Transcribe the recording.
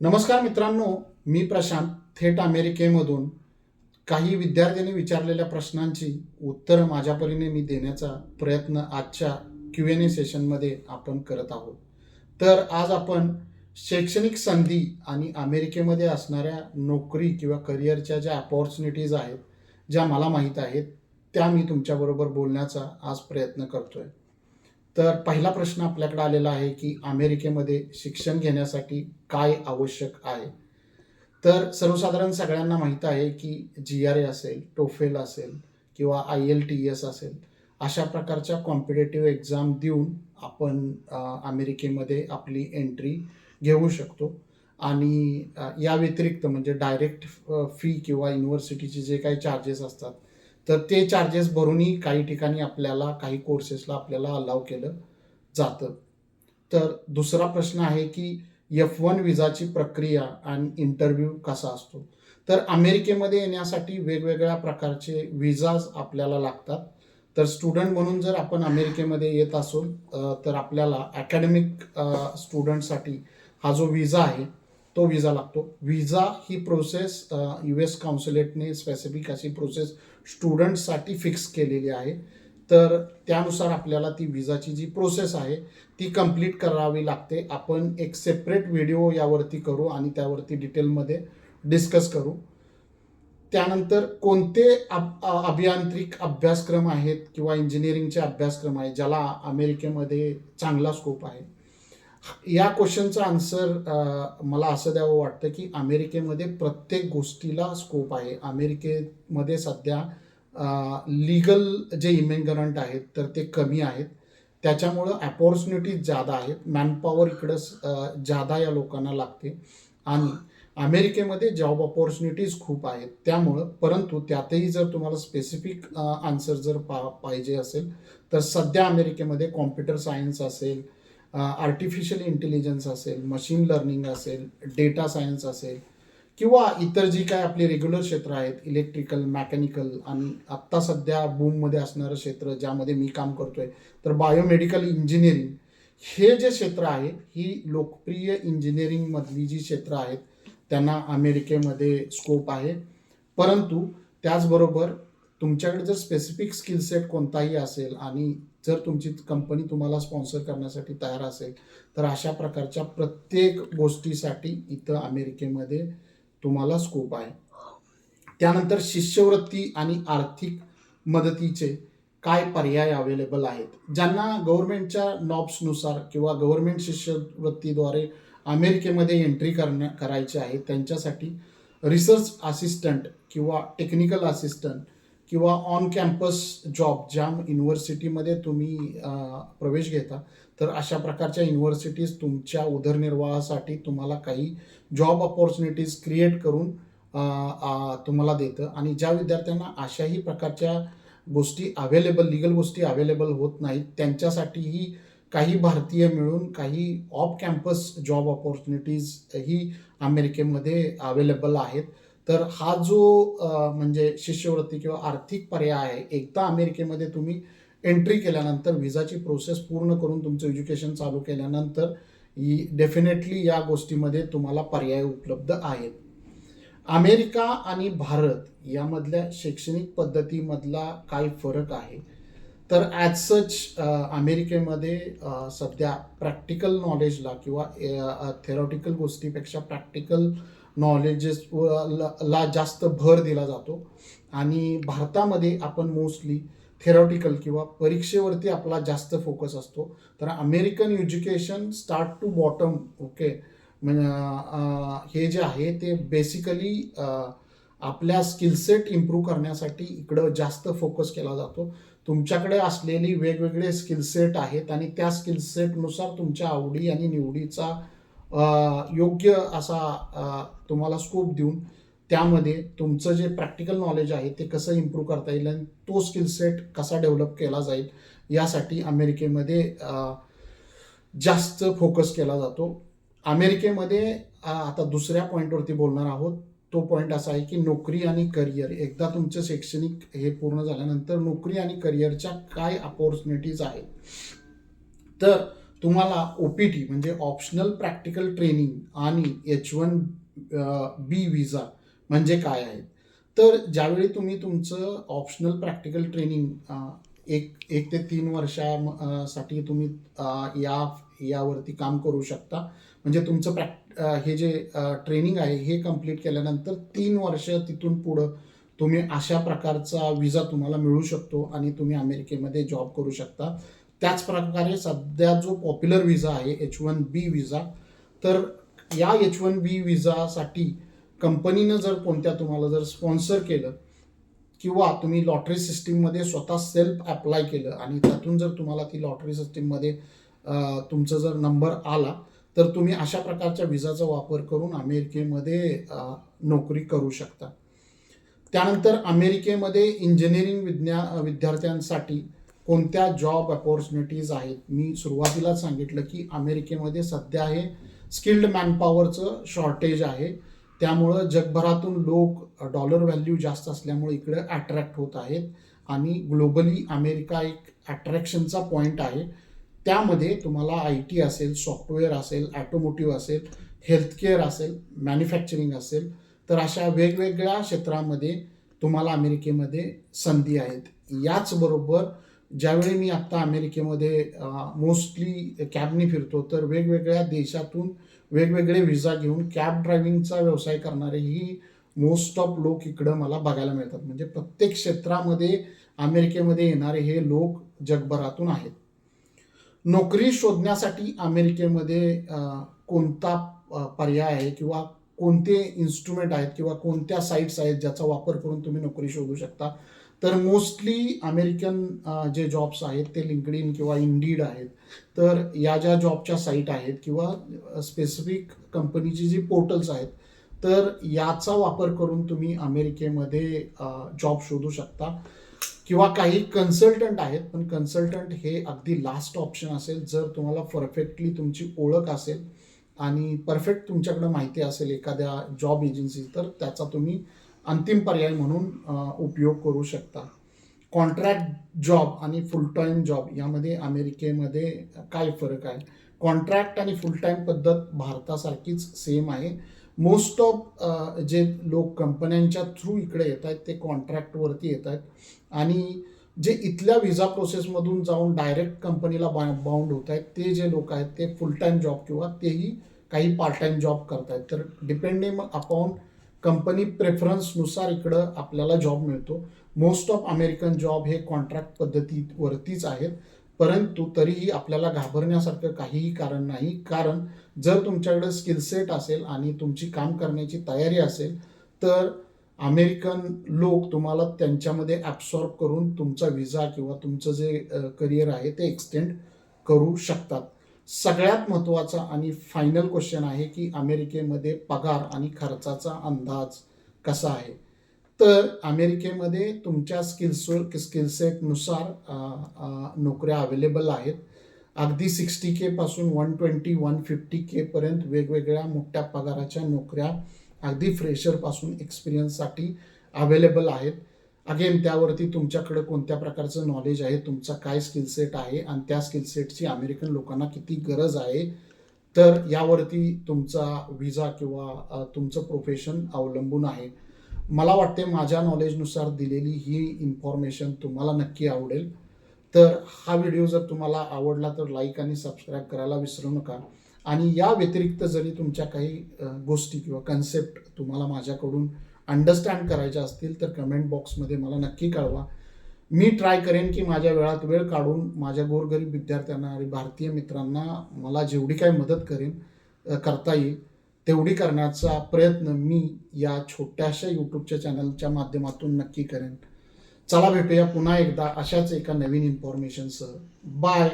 नमस्कार मित्रांनो मी प्रशांत थेट अमेरिकेमधून. काही विद्यार्थ्यांनी विचारलेल्या प्रश्नांची उत्तरं माझ्या परीने मी देण्याचा प्रयत्न आजच्या क्यू एन ए सेशनमध्ये आपण करत आहोत. तर आज आपण शैक्षणिक संधी आणि अमेरिकेमध्ये असणाऱ्या नोकरी किंवा करिअरच्या ज्या अपॉर्च्युनिटीज आहेत ज्या मला माहीत आहेत त्या मी तुमच्याबरोबर बोलण्याचा आज प्रयत्न करतोय. तर पहिला प्रश्न आपल्याकडे आलेला आहे की अमेरिकेमध्ये शिक्षण घेण्यासाठी काय आवश्यक आहे? तर सर्वसाधारण सगळ्यांना माहीत आहे की जी आर ए असेल टोफेल असेल किंवा आय एल टी एस असेल अशा प्रकारच्या कॉम्पिटेटिव्ह एक्झाम देऊन आपण अमेरिकेमध्ये आपली एंट्री घेऊ शकतो. आणि या व्यतिरिक्त म्हणजे डायरेक्ट फी किंवा युनिव्हर्सिटीचे जे काही चार्जेस असतात तर ते चार्जेस भरूनही काही ठिकाणी आपल्याला काही कोर्सेसला आपल्याला अलाव केलं जातं. तर दुसरा प्रश्न आहे की एफ वन विजाची प्रक्रिया आणि इंटरव्ह्यू कसा असतो? तर अमेरिकेमध्ये येण्यासाठी वेगवेगळ्या प्रकारचे विजाज आपल्याला लागतात. तर स्टुडंट म्हणून जर आपण अमेरिकेमध्ये येत असो तर आपल्याला अकॅडमिक स्टुडंटसाठी हा जो विजा आहे तो विजा लागतो. विजा ही प्रोसेस यू एस काउन्सिलेटने स्पेसिफिक अशी प्रोसेस स्टुडंटसाठी फिक्स केलेली आहे. तर त्यानुसार आपल्याला ती विजाची जी प्रोसेस आहे ती कंप्लीट करावी लागते. आपण एक सेपरेट व्हिडिओ यावरती करू आणि त्यावरती डिटेलमध्ये डिस्कस करू. त्यानंतर कोणते अब अभियांत्रिक अभ्यासक्रम आहेत किंवा इंजिनिअरिंगचे अभ्यासक्रम आहेत ज्याला अमेरिकेमध्ये चांगला स्कोप आहे? या क्वेश्चनचं आन्सर मला असं द्यावं वाटतं की अमेरिकेमध्ये प्रत्येक गोष्टीला स्कोप आहे. अमेरिकेमध्ये सध्या लिगल जे इमिग्रंट आहेत तर ते कमी आहेत. त्याच्यामुळं अपॉर्च्युनिटीज जादा आहेत. मॅनपॉवर इकडं जादा या लोकांना लागते. आणि अमेरिकेमध्ये जॉब ऑपॉर्च्युनिटीज खूप आहेत. त्यामुळं परंतु त्यातही जर तुम्हाला स्पेसिफिक आन्सर जर पा पाहिजे असेल तर सध्या अमेरिकेमध्ये कॉम्प्युटर सायन्स असेल आर्टिफिशियल इंटेलिजन्स असेल मशीन लर्निंग असेल डेटा सायन्स असेल किंवा इतर जी काय आपली रेग्युलर क्षेत्र आहेत इलेक्ट्रिकल मेकॅनिकल आणि आत्ता सध्या बूममध्ये असणारं क्षेत्र ज्यामध्ये मी काम करतोय तर बायोमेडिकल इंजिनिअरिंग हे जे क्षेत्र आहे ही लोकप्रिय इंजिनिअरिंगमधली जी क्षेत्र आहेत त्यांना अमेरिकेमध्ये स्कोप आहे. परंतु त्याचबरोबर तुमच्याकडे जर स्पेसिफिक स्किल सेट कोणताही असेल आणि जर तुमची कंपनी तुम्हाला स्पॉन्सर करण्यासाठी तयार असेल तर अशा प्रकारच्या प्रत्येक गोष्टीसाठी इथं अमेरिकेमध्ये तुम्हाला स्कोप आहे. त्यानंतर शिष्यवृत्ती आणि आर्थिक मदतीचे काय पर्याय अवेलेबल आहेत? ज्यांना गव्हर्नमेंटच्या नॉब्सनुसार किंवा गव्हर्नमेंट शिष्यवृत्तीद्वारे अमेरिकेमध्ये एंट्री करण्या करायची आहे त्यांच्यासाठी रिसर्च असिस्टंट किंवा टेक्निकल असिस्टंट किंवा ऑन कॅम्पस जॉब ज्या युनिव्हर्सिटीमध्ये तुम्ही प्रवेश घेता तर अशा प्रकारच्या युनिव्हर्सिटीज तुमच्या उदरनिर्वाहासाठी तुम्हाला काही जॉब ऑपॉर्च्युनिटीज क्रिएट करून तुम्हाला देतं. आणि ज्या विद्यार्थ्यांना अशाही प्रकारच्या गोष्टी अवेलेबल लिगल गोष्टी अवेलेबल होत नाहीत त्यांच्यासाठीही काही भारतीय मिळून काही ऑफ कॅम्पस जॉब ऑपॉर्च्युनिटीज ही अमेरिकेमध्ये अवेलेबल आहेत. तर हा जो म्हणजे शिष्यवृत्ती किंवा आर्थिक पर्याय आहे एकदा अमेरिकेमध्ये तुम्ही एंट्री केल्यानंतर व्हिजाची प्रोसेस पूर्ण करून तुमचं एज्युकेशन चालू केल्यानंतर डेफिनेटली या गोष्टीमध्ये तुम्हाला पर्याय उपलब्ध आहेत. अमेरिका आणि भारत यामधल्या शैक्षणिक पद्धतीमधला काय फरक आहे. तर ॲज सच अमेरिकेमध्ये सध्या प्रॅक्टिकल नॉलेजला किंवा थेरॉटिकल गोष्टीपेक्षा प्रॅक्टिकल नॉलेजेस ला जास्त भर दिला जातो. आणि भारतामध्ये आपण मोस्टली थेरॉटिकल किंवा परीक्षेवरती आपला जास्त फोकस असतो. तर American education start to bottom okay हे जे आहे ते बेसिकली आपल्या स्किलसेट इम्प्रूव्ह करण्यासाठी इकडं जास्त फोकस केला जातो. तुमच्याकडे असलेली वेगवेगळे स्किलसेट आहेत आणि त्या स्किलसेटनुसार तुमच्या आवडी आणि निवडीचा योग्य असा तुम्हाला स्कोप देऊन त्यामध्ये तुमचं जे प्रॅक्टिकल नॉलेज आहे ते कसं इम्प्रूव्ह करता येईल आणि तो स्किलसेट कसा डेव्हलप केला जाईल यासाठी अमेरिकेमध्ये जास्त फोकस केला जातो. अमेरिकेमध्ये आता दुसऱ्या पॉईंटवरती बोलणार आहोत. तो पॉईंट असा आहे की नोकरी आणि करिअर एकदा तुमचं शैक्षणिक हे पूर्ण झाल्यानंतर नोकरी आणि करिअरच्या काय अपॉर्च्युनिटीज आहेत. तर तुम्हाला ओ पी टी म्हणजे ऑप्शनल प्रॅक्टिकल ट्रेनिंग आणि एच वन बी विजा म्हणजे काय आहे? तर ज्यावेळी तुम्ही तुमचं ऑप्शनल प्रॅक्टिकल ट्रेनिंग एक एक ते तीन वर्षा साठी तुम्ही या यावरती काम करू शकता म्हणजे तुमचं प्रॅक् हे जे ट्रेनिंग आहे हे कंप्लीट केल्यानंतर तीन वर्ष तिथून पुढं तुम्ही अशा प्रकारचा विजा तुम्हाला मिळू शकतो आणि तुम्ही अमेरिकेमध्ये जॉब करू शकता. त्याच प्रकारे सध्या जो पॉप्युलर विजा आहे एच वन बी विजा तर या एच वन बी विजासाठी कंपनीनं जर कोणत्या तुम्हाला जर स्पॉन्सर केलं किंवा तुम्ही लॉटरी सिस्टीममध्ये स्वतः सेल्फ अप्लाय केलं आणि त्यातून जर तुम्हाला ती लॉटरी सिस्टीममध्ये तुमचा जर नंबर आला तर तुम्ही अशा प्रकारच्या विजाचा वापर करून अमेरिकेमध्ये नोकरी करू शकता. त्यानंतर अमेरिकेमध्ये इंजिनिअरिंग विज्ञा विद्यार्थ्यांसाठी कोणत्या जॉब अपॉर्च्युनिटीज आहेत? मी सुरुवातीला सांगितलं की अमेरिकेमध्ये सध्या हे स्किल्ड मॅनपॉवरचं शॉर्टेज आहे. त्यामुळं जगभरातून लोक डॉलर व्हॅल्यू जास्त असल्यामुळे इकडं अट्रॅक्ट होत आहेत. आणि ग्लोबली अमेरिका एक अट्रॅक्शनचा पॉईंट आहे. त्यामध्ये तुम्हाला आय टी असेल सॉफ्टवेअर असेल ॲटोमोटिव्ह असेल हेल्थकेअर असेल मॅन्युफॅक्चरिंग असेल तर अशा वेगवेगळ्या क्षेत्रामध्ये तुम्हाला अमेरिकेमध्ये संधी आहेत. याचबरोबर ज्यावेळी मी आत्ता अमेरिकेमध्ये मोस्टली कॅबने फिरतो तर वेगवेगळ्या देशातून वेगवेगळे व्हिसा घेऊन कॅब ड्रायव्हिंगचा व्यवसाय करणारेही मोस्ट ऑफ लोक इकडं मला बघायला मिळतात. म्हणजे प्रत्येक क्षेत्रामध्ये अमेरिकेमध्ये येणारे हे लोक जगभरातून आहेत. नोकरी शोधण्यासाठी अमेरिकेमध्ये कोणता पर्याय आहे किंवा कोणते इन्स्ट्रुमेंट आहेत किंवा कोणत्या साईट्स आहेत ज्याचा वापर करून तुम्ही नोकरी शोधू शकता? तर मोस्टली अमेरिकन जे जॉब्स आहेत ते लिंकड इन किंवा इंडीड आहेत. तर या ज्या जॉबच्या साईट आहेत किंवा स्पेसिफिक कंपनीची जी पोर्टल्स आहेत तर याचा वापर करून तुम्ही अमेरिकेमध्ये जॉब शोधू शकता. किंवा काही कन्सल्टंट आहेत पण कन्सल्टंट हे अगदी लास्ट ऑप्शन असेल जर तुम्हाला परफेक्टली तुमची ओळख असेल आणि परफेक्ट तुमच्याकडे माहिती असेल एखाद्या जॉब एजन्सी तर त्याचा तुम्ही अंतिम पर्याय म्हणून उपयोग करू शकता. कॉन्ट्रॅक्ट जॉब आणि फुल टाईम जॉब यामध्ये अमेरिकेमध्ये काय फरक आहे? कॉन्ट्रॅक्ट आणि फुल टाईम पद्धत भारतासारखीच सेम आहे. मोस्ट ऑफ जे लोक कंपन्यांच्या थ्रू इकडे येत आहेत ते कॉन्ट्रॅक्टवरती येत आहेत. आणि जे इथल्या व्हिसा प्रोसेसमधून जाऊन डायरेक्ट कंपनीला बा बाउंड होत आहेत ते जे लोक आहेत ते फुल टाईम जॉब किंवा तेही काही पार्ट टाईम जॉब करत आहेत. तर डिपेंडिंग अपॉन कंपनी प्रेफरन्सनुसार इकडं आपल्याला जॉब मिळतो. मोस्ट ऑफ अमेरिकन जॉब हे कॉन्ट्रॅक्ट पद्धतीवरतीच आहेत. परंतु तरीही आपल्याला घाबरण्यासारखं काहीही कारण नाही. कारण जर तुमच्याकडे स्किल सेट असेल आणि तुमची काम करण्याची तयारी असेल तर अमेरिकन लोक तुम्हाला त्यांच्यामध्ये ॲब्सॉर्ब करून तुमचा विजा किंवा तुमचं जे करिअर आहे ते एक्सटेंड करू शकतात. सगळ्यात महत्त्वाचा आणि फायनल क्वेश्चन आहे की अमेरिकेमध्ये पगार आणि खर्चाचा अंदाज कसा आहे? तर अमेरिकेमध्ये तुमच्या स्किल्सवर स्किलसेटनुसार नोकऱ्या अवेलेबल आहेत. अगदी सिक्स्टी के पासून वन ट्वेंटी वन फिफ्टी केपर्यंत वेगवेगळ्या मोठ्या पगाराच्या नोकऱ्या अगदी फ्रेशरपासून एक्सपिरियन्ससाठी अवेलेबल आहेत. अगेन त्यावरती तुमच्याकडे कोणत्या प्रकारचं नॉलेज आहे? तुमचा काय स्किलसेट आहे? आणि त्या स्किलसेटची अमेरिकन लोकांना किती गरज आहे? तर यावरती तुमचा विजा किंवा तुमचं प्रोफेशन अवलंबून आहे. मला वाटते माझ्या नॉलेजनुसार दिलेली ही इन्फॉर्मेशन तुम्हाला नक्की आवडेल. तर हा व्हिडिओ जर तुम्हाला आवडला तर लाईक आणि सबस्क्राईब करायला विसरू नका. आणि या व्यतिरिक्त जरी तुमच्या काही गोष्टी किंवा कन्सेप्ट तुम्हाला माझ्याकडून अंडरस्टँड करायच्या असतील तर कमेंट बॉक्समध्ये मला नक्की कळवा. मी ट्राय करेन की माझ्या वेळात वेळ काढून माझ्या गोरगरीब विद्यार्थ्यांना आणि भारतीय मित्रांना मला जेवढी काही मदत करेन करता येईल तेवढी करण्याचा प्रयत्न मी या छोट्याशा यूट्यूबच्या चॅनलच्या माध्यमातून नक्की करेन. चला भेटूया पुन्हा एकदा अशाच एका नवीन इन्फॉर्मेशनसह बाय